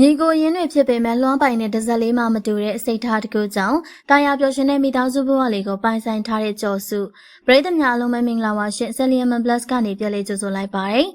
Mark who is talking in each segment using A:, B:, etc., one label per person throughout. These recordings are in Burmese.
A: ညီကိုရင်းတွေဖြစ်ပေမဲ့လွှမ်းပိုင်တဲ့ဒဇက်လေးမှမတူတဲ့အစိတ်ထားတစ်ခုကြောင့်တာယာပျော်ရွှင်တဲ့မိသားစုဘဝလေးကိုပိုင်ဆိုင်ထားတဲ့ကျော်စုပရိသတ်များအလုံးပဲမင်္ဂလာပါရှင်ဆယ်လီယမ်မန်ပလတ်ကနေပြန်လေးကြိုဆိုလိုက်ပါတယ်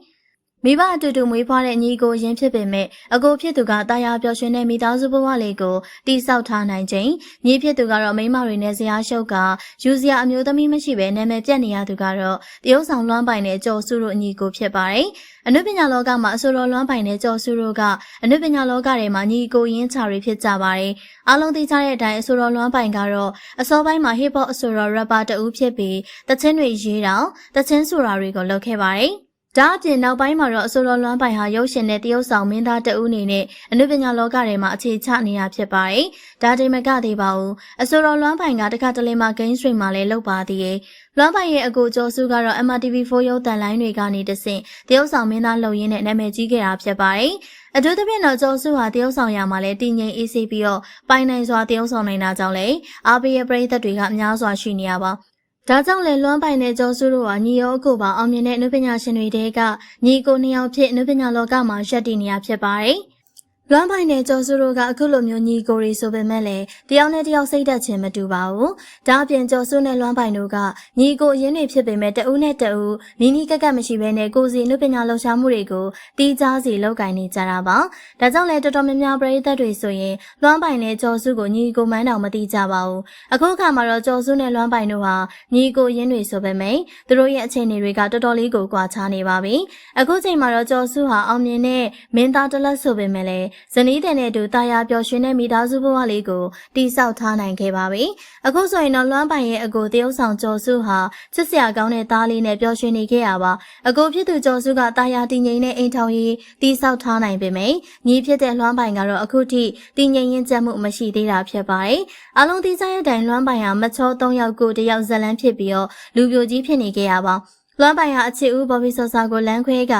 A: မိဘအတူတူမွေးဖွားတဲ့ညီကိုရင်းဖြစ်ပေမဲ့အကိုဖြစ်သူကတာယာပျော်ရွှင်တဲ့မိသားစုဘဝလေးကိုတိဆောက်ထားနိုင်ခြင်းညီဖြစ်သူကတော့မိန်းမတွေနဲ့ဇရာရှုပ်ကယူစရာအမျိုးသမီးမရှိဘဲနာမည်ပြတ်နေရသူကတော့တရုတ်ဆောင်လွှမ်းပိုင်တဲ့ကျော်စုတို့အညီကိုဖြစ်ပါတယ်အနုပညာလောကမှာအဆိုတော်လွှမ်းပိုင်တဲ့ကျော်စုတို့ကအနုပညာလောကထဲမှာညီကိုရင်းချာတွေဖြစ်ကြပါတယ်။အားလုံးသိကြတဲ့အတိုင်းအဆိုတော်လွှမ်းပိုင်ကတော့အစောပိုင်းမှာ hip hop အဆိုတော် rapper တဦးဖြစ်ပြီးတချင်းတွေရေးတောင်တချင်းဆိုတာတွေကိုလုပ်ခဲ့ပါတယ်။ ဒါအပြင်နောက်ပိုင်းမှာတော့အဆိုတော်လွမ်းပိုင်ဟာရုပ်ရှင်နဲ့တရုပ်ဆောင်မင်းသားတဦးအနေနဲ့အနုပညာလောကထဲမှာအခြေချနေတာဖြစ်ပါတယ်။ဒါတိမကသေးပါဘူး။အဆိုတော်လွမ်းပိုင်ကတခါတလေမှာ game stream မှာလည်းလုပ်ပါသေးတယ်။လွမ်းပိုင်ရဲ့အကိုကျော်စုကတော့ MRTV4 ရုပ်သံလိုင်းတွေကနေတဆင့်တရုပ်ဆောင်မင်းသားလုပ်ရင်းနဲ့နာမည်ကြီးခဲ့တာဖြစ်ပါတယ်။အထူးသဖြင့်တော့ကျော်စုဟာတရုပ်ဆောင်ရမှာလည်းတည်ငြိမ်အေးဆေးပြီးတော့ပိုင်နိုင်စွာတရုပ်ဆောင်နိုင်တာကြောင့်လေအားပေးရဲ့ပရိသတ်တွေကအများစွာရှိနေရပါ ဒါကြောင့်လေလွမ်းပိုင်တဲ့ကျော်စုတို့ဟာညီရောအကိုပါအောင်မြင်တဲ့အနုပညာရှင်တွေတဲကညီကိုနှစ်ယောက်ဖြစ်အနုပညာလောကမှာရပ်တည်နေရဖြစ်ပါတယ်။ လွမ်းပိုင်တဲ့ကျော်စုတို့ကအခုလိုမျိုးညီကိုရီဆိုပေမဲ့လည်းတယောက်နဲ့တယောက်စိတ်သက်ခြင်းမတူပါဘူး။ဒါအပြင်ကျော်စုနဲ့လွမ်းပိုင်တို့ကညီကိုအရင်တွေဖြစ်ပေမဲ့တဦးနဲ့တဦးနီးနီးကက်ကက်မရှိဘဲနဲ့ကိုစီအနုပညာလှူရှားမှုတွေကိုတီးခြားစီလုပ်ကင်နေကြတာပါ။ဒါကြောင့်လည်းတော်တော်များများပရိသတ်တွေဆိုရင်လွမ်းပိုင်နဲ့ကျော်စုကိုညီကိုမန်းတောင်မသိကြပါဘူး။အခုအခါမှာတော့ကျော်စုနဲ့လွမ်းပိုင်တို့ဟာညီကိုရင်းတွေဆိုပေမဲ့သူတို့ရဲ့အခြေအနေတွေကတော်တော်လေးကိုကွာခြားနေပါပြီ။အခုချိန်မှာတော့ကျော်စုဟာအောင်မြင်တဲ့မင်းသားတလက်ဆိုပေမဲ့လည်းဇနီးတဲ့နဲ့အတူတာယာပျော်ရွှင်တဲ့မိသားစုဘဝလေးကိုတိဆောက်ထားနိုင်ခဲ့ပါပြီ။အခုဆိုရင်တော့လွမ်းပိုင်ရဲ့အကိုတရုတ်ဆောင်ကျော်စုဟာချစ်စရာကောင်းတဲ့သားလေးနဲ့ပျော်ရွှင်နေခဲ့ရပါ။အကိုဖြစ်သူကျော်စုကတာယာတည်ငြိမ်တဲ့အိမ်ထောင်ရေးတိဆောက်ထားနိုင်ပေမယ့်ညီဖြစ်တဲ့လွမ်းပိုင်ကတော့အခုထိတည်ငြိမ်ရင်ကျက်မှုမရှိသေးတာဖြစ်ပါတယ်။အလုံးသီးစားရဲ့တိုင်လွမ်းပိုင်ဟာမချော၃ယောက်ကိုတယောက်ဇလန်းဖြစ်ပြီးတော့လူပြိုကြီးဖြစ်နေခဲ့ရပါ။ လွမ်းပိုင်ဟာအချစ်ဦးဘော်ဘီဆော့ဆာကိုလမ်းခွဲက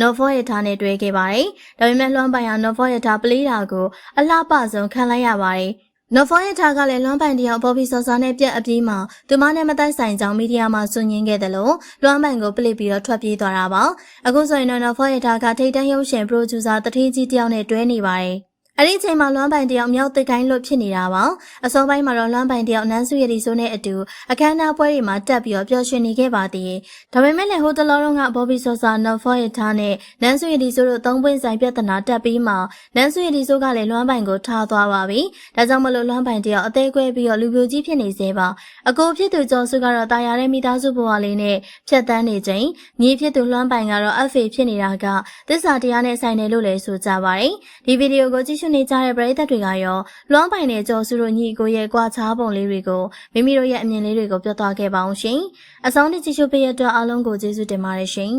A: နော်ဖောရထားနဲ့တွေ့ခဲ့ပါတယ်။ဒါပေမဲ့လွမ်းပိုင်ဟာနော်ဖောရထားပလေးတာကိုအလှပဆုံးခံလိုက်ရပါတယ်။နော်ဖောရထားကလည်းလွမ်းပိုင်တယောက်ဘော်ဘီဆော့ဆာနဲ့ပြက်အပြီးမှာသူမနဲ့မတိုက်ဆိုင်ကြောင်းမီဒီယာမှာဆွညင်းခဲ့တယ်လို့လွမ်းပိုင်ကိုပလစ်ပြီးတော့ထွက်ပြေးသွားတာပါ။အခုဆိုရင်တော့နော်ဖောရထားကထိတ်တန့်ရုပ်ရှင်ပရိုဂျူဆာတထေးကြီးတယောက်နဲ့တွဲနေပါတယ်။ အဲ့ဒီအချိန်မှာလွမ်းပိုင်တယောက်မြောက်သိကိုင်းလွတ်ဖြစ်နေတာပါအစောပိုင်းမှာတော့လွမ်းပိုင်တယောက်နန်းစုရည်ဒီဆိုနဲ့အတူအခမ်းအနားပွဲတွေမှာတက်ပြီးတော့ပျော်ရွှင်နေခဲ့ပါသေးတယ်ဒါပေမဲ့လည်းဟိုတလောတော့ကဘော်ဘီဆိုဆာနော်ဖော့ရထားနဲ့နန်းစုရည်ဒီဆိုတို့သုံးပွင့်ဆိုင်ပြဿနာတက်ပြီးမှနန်းစုရည်ဒီဆိုကလည်းလွမ်းပိုင်ကိုထားသွားပါပြီဒါကြောင့်မလို့လွမ်းပိုင်တယောက်အသေးကွဲပြီးတော့လူပြိုကြီးဖြစ်နေစေပါအကိုဖြစ်သူကျော်စုကတော့တာယာတဲ့မိသားစုဘဝလေးနဲ့ဖြတ်တန်းနေချိန်ညီဖြစ်သူလွမ်းပိုင်ကတော့ FA ဖြစ်နေတာကသစ္စာတရားနဲ့ဆိုင်တယ်လို့လည်းဆိုကြပါတယ်ဒီဗီဒီယိုကိုကြည့်ရှုနေကြတဲ့ပရိသတ်တွေကရောလွမ်းပိုင်တဲ့ကြော်စုတို့ညီကိုရဲ့ကြွားချားပုံလေးတွေကိုမိမိတို့ရဲ့အမြင်လေးတွေကိုပြောသွားခဲ့ပါအောင်ရှင်အဆုံးထိကြည့်ရှုပေးရတဲ့အတွက်အားလုံးကိုကျေးဇူးတင်ပါတယ်ရှင်